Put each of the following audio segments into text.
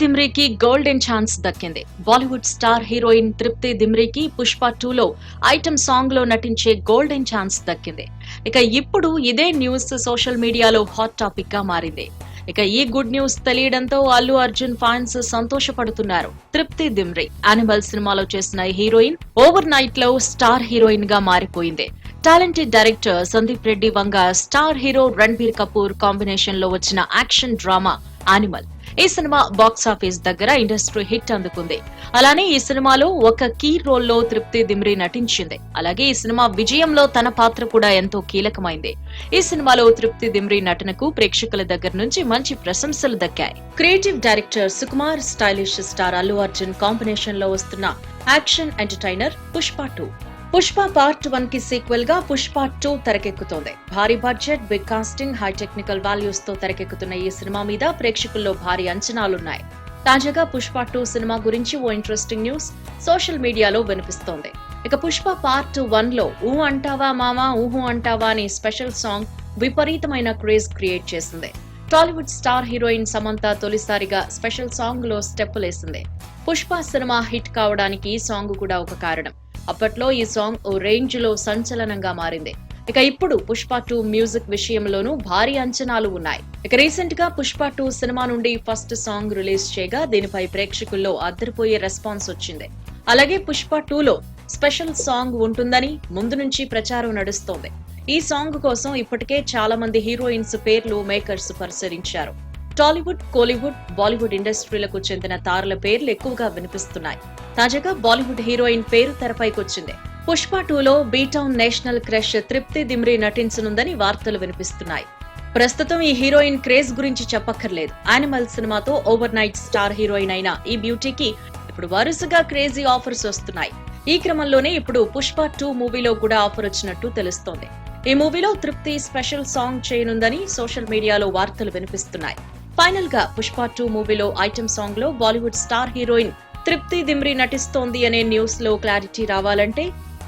దిమ్రీకి golden chance దక్కింది. Bollywood star heroine తృప్తి దిమ్రీకి పుష్ప టూలో ఐటమ్ సాంగ్లో నటించే గోల్డెన్ ఛాన్స్ దక్కింది. ఇక ఇప్పుడు ఇదే న్యూస్ సోషల్ మీడియాలో హాట్ టాపిక్గా మారింది. ఇక ఈ గుడ్ న్యూస్ తెలియడంతో అల్లు అర్జున్ ఫ్యాన్స్ సంతోషపడుతున్నారు. తృప్తి దిమ్రీ యానిమల్ సినిమాలో చేసిన హీరోయిన్ ఓవర్ నైట్లో స్టార్ హీరోయిన్గా మారిపోయింది. Talented director Sandeep Reddy Vanga star hero Ranbir Kapoor కాంబినేషన్లో వచ్చిన యాక్షన్ డ్రామా యానిమల్. ఈ సినిమా బాక్స్ ఆఫీస్ దగ్గర ఇండస్ట్రీ హిట్ అందుకుంది. అలానే ఈ సినిమాలో ఒక కీ రోల్లో తృప్తి దిమ్రి నటించింది. అలాగే ఈ సినిమా విజయంలో తన పాత్ర కూడా ఎంతో కీలకమైంది. ఈ సినిమాలో తృప్తి దిమ్రి నటనకు ప్రేక్షకుల దగ్గర నుంచి మంచి ప్రశంసలు దక్కాయి. Creative director Sukumar stylish star Allu Arjun కాంబినేషన్లో వస్తున్న action entertainer Pushpa two. Pushpa part వన్కి సీక్వెల్గా పుష్ప టూ తెరకెక్కుతోంది. భారీ budget big casting high technical వాల్యూస్తో తెరకెక్కుతున్న ఈ సినిమా మీద ప్రేక్షకుల్లో భారీ అంచనాలున్నాయి. తాజాగా పుష్ప టూ సినిమా గురించి ఓ ఇంట్రెస్టింగ్ న్యూస్ సోషల్ మీడియాలో వినిపిస్తోంది. ఇక పుష్ప పార్ట్ వన్లో ఊ అంటావా మామా ఊహు అంటావా అనే స్పెషల్ సాంగ్ విపరీతమైన క్రేజ్ క్రియేట్ చేసింది. టాలీవుడ్ స్టార్ హీరోయిన్ సమంత తొలిసారిగా స్పెషల్ సాంగ్లో స్టెప్పులేసింది పుష్ప సినిమా హిట్ కావడానికి ఈ సాంగ్ కూడా ఒక కారణం. అప్పట్లో ఈ సాంగ్ ఓ రేంజ్లో సంచలనంగా మారింది. ఇక ఇప్పుడు పుష్ప టూ మ్యూజిక్ విషయంలోనూ భారీ అంచనాలు ఉన్నాయి. ఇక రీసెంట్గా పుష్ప టూ సినిమా నుండి ఫస్ట్ సాంగ్ రిలీజ్ చేయగా దీనిపై ప్రేక్షకుల్లో అద్దరిపోయే రెస్పాన్స్ వచ్చింది. అలాగే పుష్ప టూలో స్పెషల్ సాంగ్ ఉంటుందని ముందు నుంచి ప్రచారం నడుస్తోంది. ఈ సాంగ్ కోసం ఇప్పటికే చాలా మంది హీరోయిన్స్ పేర్లు మేకర్స్ పరిశీలించారు. టాలీవుడ్ కోలీవుడ్ బాలీవుడ్ ఇండస్ట్రీలకు చెందిన తారల పేర్లు ఎక్కువగా వినిపిస్తున్నాయి. తాజాగా బాలీవుడ్ హీరోయిన్ పేరు తెరపైకొచ్చింది పుష్ప టూలో బీటౌన్ నేషనల్ క్రష్ తృప్తి దిమ్రి నటించనుందని వార్తలు వినిపిస్తున్నాయి. ప్రస్తుతం ఈ హీరోయిన్ క్రేజ్ గురించి చెప్పక్కర్లేదు. యానిమల్ సినిమాతో ఓవర్ నైట్ స్టార్ హీరోయిన్ అయిన ఈ బ్యూటీకి ఇప్పుడు వరుసగా క్రేజీ ఆఫర్స్ వస్తున్నాయి. ఈ క్రమంలోనే ఇప్పుడు పుష్ప టూ మూవీలో కూడా ఆఫర్ వచ్చినట్టు తెలుస్తోంది. ఈ మూవీలో తృప్తి స్పెషల్ సాంగ్ చేయనుందని సోషల్ మీడియాలో వార్తలు వినిపిస్తున్నాయి. ఫైనల్గా పుష్ప టూ మూవీలో ఐటమ్ సాంగ్లో బాలీవుడ్ స్టార్ హీరోయిన్ తృప్తి దిమ్రి నటిస్తోంది అనే న్యూస్లో క్లారిటీ రావాలంటే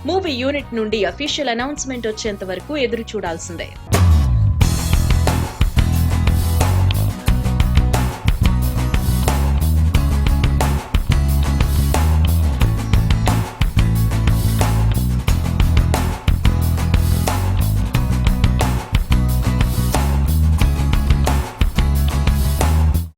మూవీ యూనిట్ నుండి అఫీషియల్ అనౌన్స్మెంట్ వచ్చేంత వరకు ఎదురు చూడాల్సిందే